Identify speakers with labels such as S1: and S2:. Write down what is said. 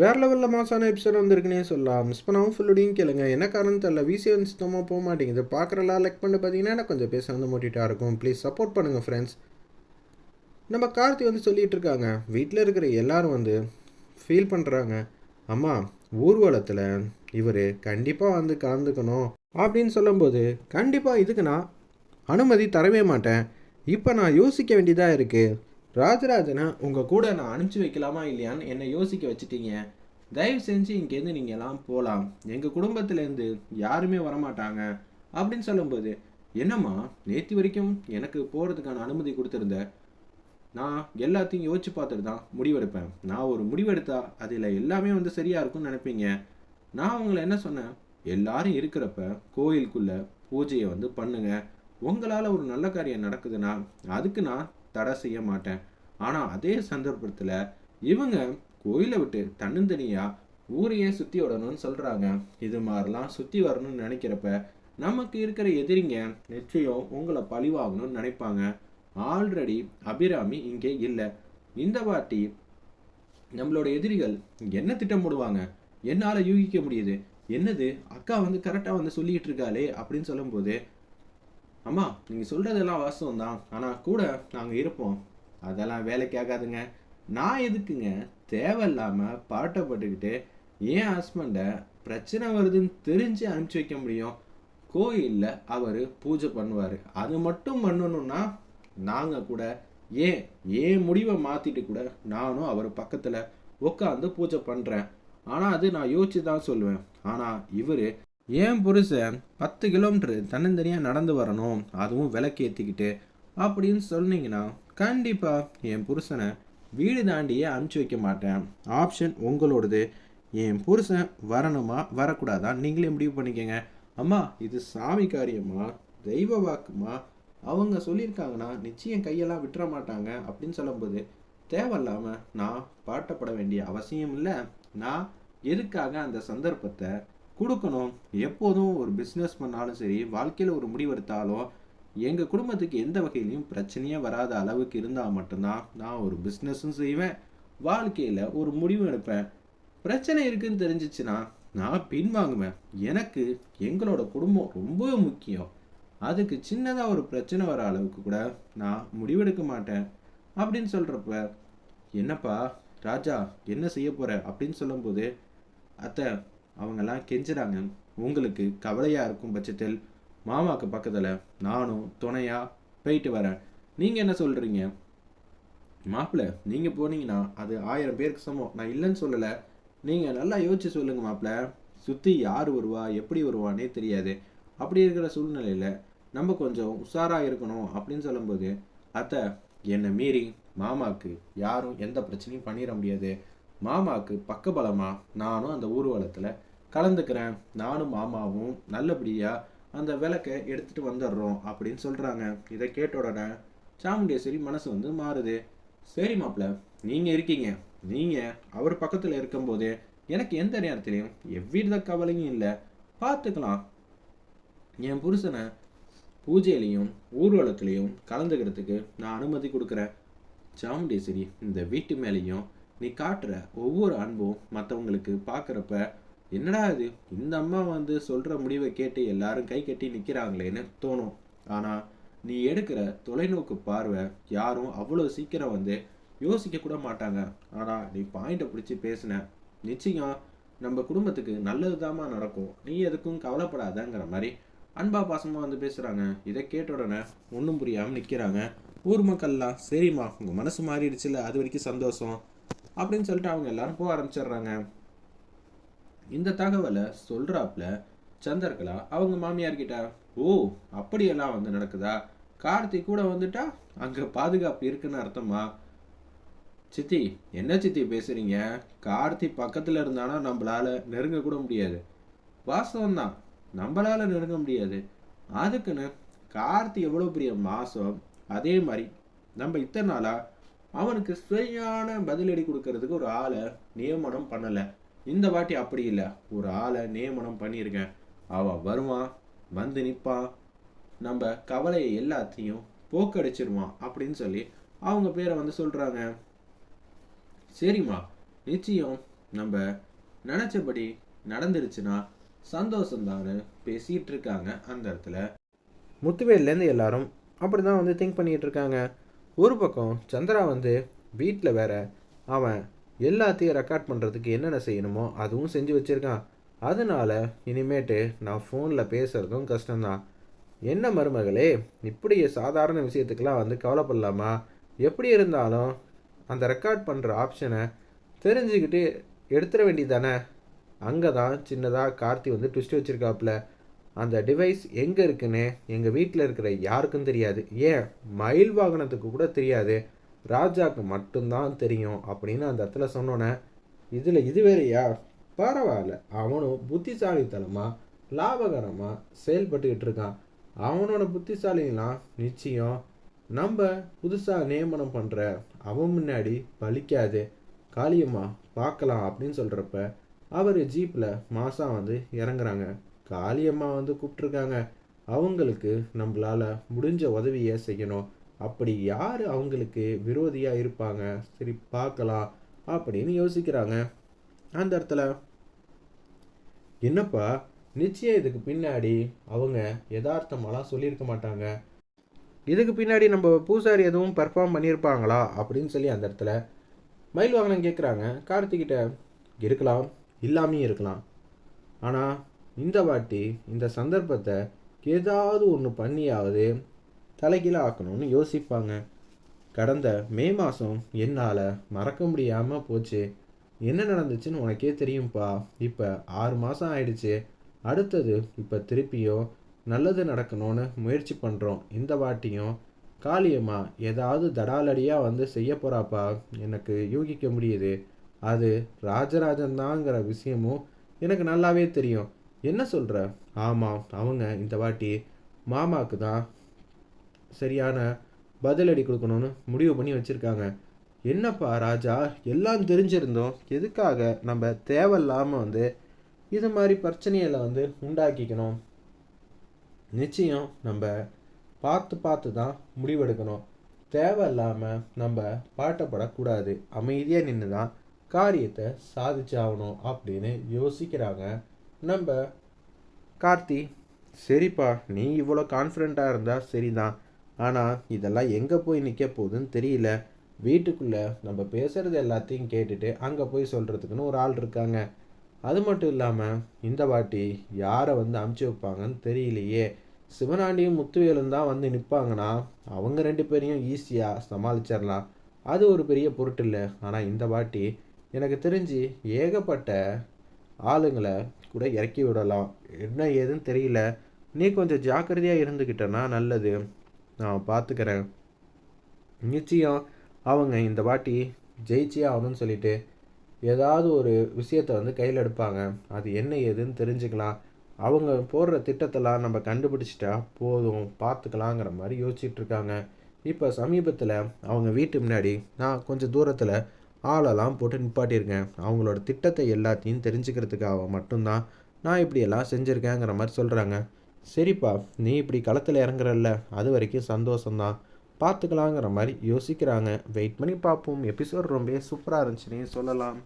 S1: வேறு லெவலில் மாசான எபிசோட் வந்திருக்குனே சொல்லலாம். மிஸ் பண்ணாமல் ஃபுல்லோடையும் கேளுங்க. என்ன காரணம் தெரியல. விசி வந்து சுத்தமாக போக மாட்டேங்குது. பார்க்குறலாம் லைக் பண்ணி பார்த்தீங்கன்னா எனக்கு கொஞ்சம் பேச வந்து மோட்டிட்டாக இருக்கும். ப்ளீஸ் சப்போர்ட் பண்ணுங்கள் ஃப்ரெண்ட்ஸ் நம்ம கார்த்தி வந்து சொல்லிகிட்டு இருக்காங்க. வீட்டில் இருக்கிற எல்லாரும் வந்து ஃபீல் பண்ணுறாங்க அம்மா ஊர்வலத்தில் இவர் கண்டிப்பாக வந்து கலந்துக்கணும் அப்படின்னு சொல்லும்போது கண்டிப்பாக இதுக்கு நான் அனுமதி தரவே மாட்டேன். இப்போ நான் யோசிக்க வேண்டியதாக இருக்குது ராஜராஜனை உங்கள் கூட நான் அனுப்பிச்சி வைக்கலாமா இல்லையான்னு என்னை யோசிக்க வச்சுட்டீங்க. தயவு செஞ்சு இங்கேருந்து நீங்கள் எல்லாம் போகலாம் எங்கள் குடும்பத்துலேருந்து யாருமே வரமாட்டாங்க. அப்படின்னு சொல்லும்போது என்னம்மா நேற்று வரைக்கும் எனக்கு போகிறதுக்கான அனுமதி கொடுத்துருந்த? நான் எல்லாத்தையும் யோசிச்சு பார்த்துட்டு தான் முடிவெடுப்பேன். நான் ஒரு முடிவெடுத்தா அதில் எல்லாமே வந்து சரியாக இருக்கும்னு நினைப்பீங்க. நான் உங்களை என்ன சொன்னேன்? எல்லாரும் இருக்கிறப்ப கோயிலுக்குள்ள பூஜையை வந்து பண்ணுங்க. உங்களால் ஒரு நல்ல காரியம் நடக்குதுன்னா அதுக்கு நான் தடை செய்ய மாட்டேன். ஆனால் அதே சந்தர்ப்பத்தில் இவங்க கோயிலை விட்டு தன்னந்தனியாக ஊரையே சுற்றி விடணும்னு சொல்கிறாங்க இது மாதிரிலாம் சுற்றி வரணும்னு நினைக்கிறப்ப நமக்கு இருக்கிற எதிரிங்க நிச்சயம் உங்களை பழிவாகணும்னு நினைப்பாங்க. ஆல்ரெடி அபிராமி இங்கே இல்லை. இந்த வாட்டி நம்மளோட எதிரிகள் என்ன திட்டம் போடுவாங்க? என்னால் யூகிக்க முடியுது. என்னது? அக்கா வந்து கரெக்டாக வந்து சொல்லிகிட்டு இருக்காளே அப்படின்னு சொல்லும்போது அம்மா நீங்கள் சொல்கிறதெல்லாம் வாஸ்தவம் தான் ஆனால் கூட நாங்கள் இருப்போம். அதெல்லாம் வேலைக்கு ஆகாதுங்க நான் எதுக்குங்க? தேவையில்லாமல் பாட்டப்பட்டுக்கிட்டு என் ஹஸ்பண்டை பிரச்சனை வருதுன்னு தெரிஞ்சு அனுப்பிச்சி வைக்க முடியும். கோயிலில் அவர் பூஜை பண்ணுவார். அது மட்டும் பண்ணணும்னா நாங்கள் கூட ஏன் ஏன் முடிவை மாற்றிட்டு கூட நானும் அவர் பக்கத்தில் உட்காந்து பூஜை பண்ணுறேன் ஆனால் அது நான் யோசிச்சு தான் சொல்லுவேன். ஆனால் இவர் ஏன் புருஷன் பத்து கிலோமீட்டர் தன்னந்தனியாக நடந்து வரணும் அதுவும் விளக்கேற்றிக்கிட்டு அப்படின்னு சொன்னீங்கன்னா கண்டிப்பாக என் புருஷனை வீடு தாண்டியே அனுப்பிச்சி வைக்க மாட்டேன். ஆப்ஷன் உங்களோடது. என் புருஷன் வரணுமா வரக்கூடாதா? நீங்களே முடிவு பண்ணிக்கங்க. அம்மா இது சாமி காரியமா? தெய்வ வாக்குமா? அவங்க சொல்லியிருக்காங்கன்னா நிச்சயம் கையெல்லாம் விட்டுற மாட்டாங்க அப்படின்னு சொல்லும்போது தேவையில்லாமல் நான் பாட்டப்பட வேண்டிய அவசியம் இல்லை. நான் எதுக்காக அந்த சந்தர்ப்பத்தை கொடுக்கணும்? எப்போதும் ஒரு பிஸ்னஸ் பண்ணாலும் சரி வாழ்க்கையில் ஒரு முடிவெடுத்தாலும் எங்கள் குடும்பத்துக்கு எந்த வகையிலையும் பிரச்சனையே வராத அளவுக்கு இருந்தால் மட்டும்தான் நான் ஒரு பிஸ்னஸும் செய்வேன். வாழ்க்கையில் ஒரு முடிவு எடுப்பேன். பிரச்சனை இருக்குன்னு தெரிஞ்சிச்சுன்னா நான் பின்வாங்குவேன் எனக்கு எங்களோட குடும்பம் ரொம்ப முக்கியம். அதுக்கு சின்னதாக ஒரு பிரச்சனை வர அளவுக்கு கூட நான் முடிவெடுக்க மாட்டேன். அப்படின்னு சொல்கிறப்ப என்னப்பா ராஜா என்ன செய்ய போகிற அப்படின்னு சொல்லும்போது அத்தை அவங்கெல்லாம் கெஞ்சுறாங்க. உங்களுக்கு கவலையாக இருக்கும் பட்சத்தில் மாமாவுக்கு பக்கத்தில் நானும் துணையாக போயிட்டு வரேன். நீங்கள் என்ன சொல்கிறீங்க மாப்பிள்ளை நீங்கள் போனீங்கன்னா அது ஆயிரம் பேருக்கு சமம். நான் இல்லைன்னு சொல்லலை. நீங்கள் நல்லா யோசிச்சு சொல்லுங்கள் மாப்பிள்ளை. சுற்றி யார் வருவா எப்படி வருவானே தெரியாது. அப்படி இருக்கிற சூழ்நிலையில் நம்ம கொஞ்சம் உஷாராக இருக்கணும் அப்படின்னு சொல்லும்போது அத்தை என்னை மீறி மாமாவுக்கு யாரும் எந்த பிரச்சனையும் பண்ணிட முடியாது. மாமாவுக்கு பக்கபலமாக நானும் அந்த ஊர்வலத்தில் கலந்துக்கிறேன். நானும் மாமாவும் நல்லபடியாக அந்த விளக்கை எடுத்துகிட்டு வந்துடுறோம் அப்படின்னு சொல்கிறாங்க இதை கேட்ட உடனே சாமுண்டேஸ்வரி மனசு வந்து மாறுது. சரி மாப்பிள்ள நீங்கள் இருக்கீங்க. நீங்கள் அவர் பக்கத்தில் இருக்கும்போது எனக்கு எந்த நேரத்துலையும் எவ்வித கவலையும் இல்லை. பார்த்துக்கலாம். என் புருஷனை பூஜையிலையும் ஊர்வலத்துலேயும் கலந்துக்கிறதுக்கு நான் அனுமதி கொடுக்குறேன். சாமுண்டேஸ்வரி இந்த வீட்டு மேலேயும் நீ காட்டுற ஒவ்வொரு அன்பும் மற்றவங்களுக்கு பார்க்குறப்ப என்னடா இது? இந்த அம்மா வந்து சொல்கிற முடிவை கேட்டு எல்லாரும் கை கட்டி நிற்கிறாங்களேன்னு தோணும். ஆனால் நீ எடுக்கிற தொலைநோக்கு பார்வை யாரும் அவ்வளோ சீக்கிரம் வந்து யோசிக்க கூட மாட்டாங்க. ஆனால் நீ பாயிண்ட்டை பிடிச்சி பேசின. நிச்சயம் நம்ம குடும்பத்துக்கு நல்லது நடக்கும். நீ எதுக்கும் கவலைப்படாதங்கிற மாதிரி அன்பா பாசமாக வந்து பேசுகிறாங்க இதை கேட்ட உடனே ஒன்றும் புரியாமல் நிற்கிறாங்க ஊர் மக்கள்லாம் சரிம்மா உங்கள் மனசு மாறிடுச்சுல அது வரைக்கும் சந்தோஷம் அப்படின்னு சொல்லிட்டு அவங்க எல்லாரும் போக ஆரம்பிச்சிடுறாங்க. இந்த தகவலை சொல்கிறாப்புல சந்திரகலா அவங்க மாமியார் கிட்ட ஓ அப்படியெல்லாம் வந்து நடக்குதா? கார்த்தி கூட வந்துட்டா? அங்கே பாதுகாப்பு இருக்குன்னு அர்த்தமா? சித்தி என்ன சித்தி பேசுகிறீங்க கார்த்தி பக்கத்தில் இருந்தானா நம்மளால நெருங்க கூட முடியாது. வாஸ்தவம் தான் நம்மளால நெருங்க முடியாது. அதுக்குன்னு கார்த்தி எவ்வளோ பெரிய மாதம் அதே மாதிரி நம்ம இத்தனை நாளாக அவனுக்கு சரியான பதிலடி கொடுக்கறதுக்கு ஒரு ஆளை நியமனம் பண்ணலை. இந்த வாட்டி அப்படி இல்லை. ஒரு ஆளை நியமனம் பண்ணியிருக்கேன். அவன் வருவான் வந்து நிற்பான் நம்ம கவலையை எல்லாத்தையும் போக்கடிச்சிருவான் அப்படின்னு சொல்லி அவங்க பேரை வந்து சொல்கிறாங்க சரிம்மா. நிச்சயம் நம்ம நினச்சபடி நடந்துருச்சுன்னா சந்தோஷந்தான்னு பேசிகிட்டு இருக்காங்க அந்த இடத்துல. முத்துவேல்லேருந்து எல்லாரும் அப்படி தான் வந்து திங்க் பண்ணிகிட்டு இருக்காங்க ஒரு பக்கம் சந்திரா வந்து வீட்டில் வேற அவன் எல்லாத்தையும் ரெக்கார்ட் பண்ணுறதுக்கு என்னென்ன செய்யணுமோ அதுவும் செஞ்சு வச்சுருக்கான். அதனால இனிமேட்டு நான் ஃபோனில் பேசுகிறதும் கஷ்டம்தான். என்ன மருமகளே இப்படி சாதாரண விஷயத்துக்கெலாம் வந்து கவலைப்படலாமா? எப்படி இருந்தாலும் அந்த ரெக்கார்ட் பண்ணுற ஆப்ஷனை தெரிஞ்சுக்கிட்டு எடுத்துட வேண்டியதானே அங்கே தான் சின்னதாக கார்த்தி வந்து ட்விஸ்ட் வச்சுருக்காப்புல. அந்த டிவைஸ் எங்கே இருக்குன்னு எங்கள் வீட்டில் இருக்கிற யாருக்கும் தெரியாது. ஏன்? மயில் வாகனத்துக்கு கூட தெரியாது. ராஜாவுக்கு மட்டும்தான் தெரியும் அப்படின்னு அந்த இடத்துல சொன்னோன்னே இதில் இது வேறையா? பரவாயில்ல. அவனும் புத்திசாலித்தனமாக லாபகரமாக செயல்பட்டுக்கிட்டு இருக்கான். அவனோட புத்திசாலிலாம் நிச்சயம் நம்ம புதுசாக நியமனம் பண்ணுற அவன் முன்னாடி பலிக்காது காளியம்மா பார்க்கலாம் அப்படின்னு சொல்கிறப்ப அவர் ஜீப்பில் மாதம் வந்து இறங்குறாங்க. காளியம்மா வந்து கூப்பிட்ருக்காங்க அவங்களுக்கு நம்மளால் முடிஞ்ச உதவியை செய்யணும். அப்படி யார் அவங்களுக்கு விரோதியாக இருப்பாங்க? சரி பார்க்கலாம் அப்படின்னு யோசிக்கிறாங்க. அந்த இடத்துல என்னப்பா நிச்சயம் இதுக்கு பின்னாடி அவங்க யதார்த்தமாலாம் சொல்லியிருக்க மாட்டாங்க? இதுக்கு பின்னாடி நம்ம பூசாரி எதுவும் பர்ஃபார்ம் பண்ணியிருப்பாங்களா? அப்படின்னு சொல்லி அந்த இடத்துல மயில் வாகனம் கேட்குறாங்க கார்த்திகிட்ட இருக்கலாம் இல்லாமையும் இருக்கலாம். ஆனால் இந்த வாட்டி இந்த சந்தர்ப்பத்தை ஏதாவது ஒன்று பண்ணியாவது தலைகீழ ஆக்கணும்னு யோசிப்பாங்க. கடந்த மே மாதம் என்னால் மறக்க முடியாமல் போச்சு. என்ன நடந்துச்சுன்னு உனக்கே தெரியும்ப்பா இப்போ ஆறு மாதம் ஆயிடுச்சு. அடுத்தது இப்போ திருப்பியும் நல்லது நடக்கணும்னு முயற்சி பண்ணுறோம் இந்த வாட்டியும் காளியம்மா ஏதாவது தடாலடியாக வந்து செய்ய போகிறாப்பா எனக்கு யூகிக்க முடியுது. அது ராஜராஜன் தாங்கிற விஷயமும் எனக்கு நல்லாவே தெரியும். என்ன சொல்கிற ஆமாம் அவங்க இந்த வாட்டி மாமாவுக்கு தான் சரியான பதிலடி கொடுக்கணும்னு முடிவு பண்ணி வச்சுருக்காங்க. என்னப்பா ராஜா எல்லாம் தெரிஞ்சிருந்தோம் எதுக்காக நம்ம தேவையில்லாமல் வந்து இது மாதிரி பிரச்சனைகளை வந்து உண்டாக்கிக்கணும்? நிச்சயம் நம்ம பார்த்து பார்த்து தான் முடிவெடுக்கணும். தேவையில்லாமல் நம்ம பாட்டப்படக்கூடாது அமைதியாக நின்று தான் காரியத்தை சாதிச்சாகணும் அப்படின்னு யோசிக்கிறாங்க. நம்ம கார்த்தி சரிப்பா நீ இவ்வளோ கான்ஃபிடெண்ட்டாக இருந்தால் சரிதான். ஆனால் இதெல்லாம் எங்கே போய் நிற்க போகுதுன்னு தெரியல. வீட்டுக்குள்ளே நம்ம பேசுகிறது எல்லாத்தையும் கேட்டுட்டு அங்கே போய் சொல்கிறதுக்குன்னு ஒரு ஆள் இருக்காங்க. அது மட்டும் இல்லாமல் இந்த வாட்டி யாரை வந்து அமுச்சு வைப்பாங்கன்னு தெரியலையே. சிவனாண்டியும் முத்துவேலும் தான் வந்து நிற்பாங்கன்னா அவங்க ரெண்டு பேரையும் ஈஸியாக சமாளிச்சிடலாம் அது ஒரு பெரிய பொருட்டு இல்லை. ஆனால் இந்த வாட்டி எனக்கு தெரிஞ்சு ஏகப்பட்ட ஆளுங்களை கூட இறக்கி விடலாம். என்ன ஏதுன்னு தெரியல. நீ கொஞ்சம் ஜாக்கிரதையாக இருந்துக்கிட்டனா நல்லது. நான் பார்த்துக்கிறேன் நிச்சயம் அவங்க இந்த வாட்டி ஜெயிச்சே ஆகணும்னு சொல்லிட்டு ஏதாவது ஒரு விஷயத்தை வந்து கையில் எடுப்பாங்க. அது என்ன ஏதுன்னு தெரிஞ்சுக்கலாம். அவங்க போடுற திட்டத்தெல்லாம் நம்ம கண்டுபிடிச்சிட்டா போதும் பார்த்துக்கலாங்கிற மாதிரி யோசிச்சுட்ருக்காங்க இப்போ சமீபத்தில் அவங்க வீட்டு முன்னாடி நான் கொஞ்சம் தூரத்தில் ஆளெல்லாம் போட்டு நிப்பாட்டியிருக்கேன். அவங்களோட திட்டத்தை எல்லாத்தையும் தெரிஞ்சுக்கிறதுக்காக மட்டும்தான் நான் இப்படியெல்லாம் செஞ்சுருக்கேங்கிற மாதிரி சொல்கிறாங்க சரிப்பா நீ இப்படி களத்தில் இறங்குறல்ல அது வரைக்கும் சந்தோஷம்தான். பார்த்துக்கலாங்கிற மாதிரி யோசிக்கிறாங்க. வெயிட் பண்ணி பார்ப்போம் எபிசோட் ரொம்ப சூப்பராக இருந்துச்சுன்னே சொல்லலாம்.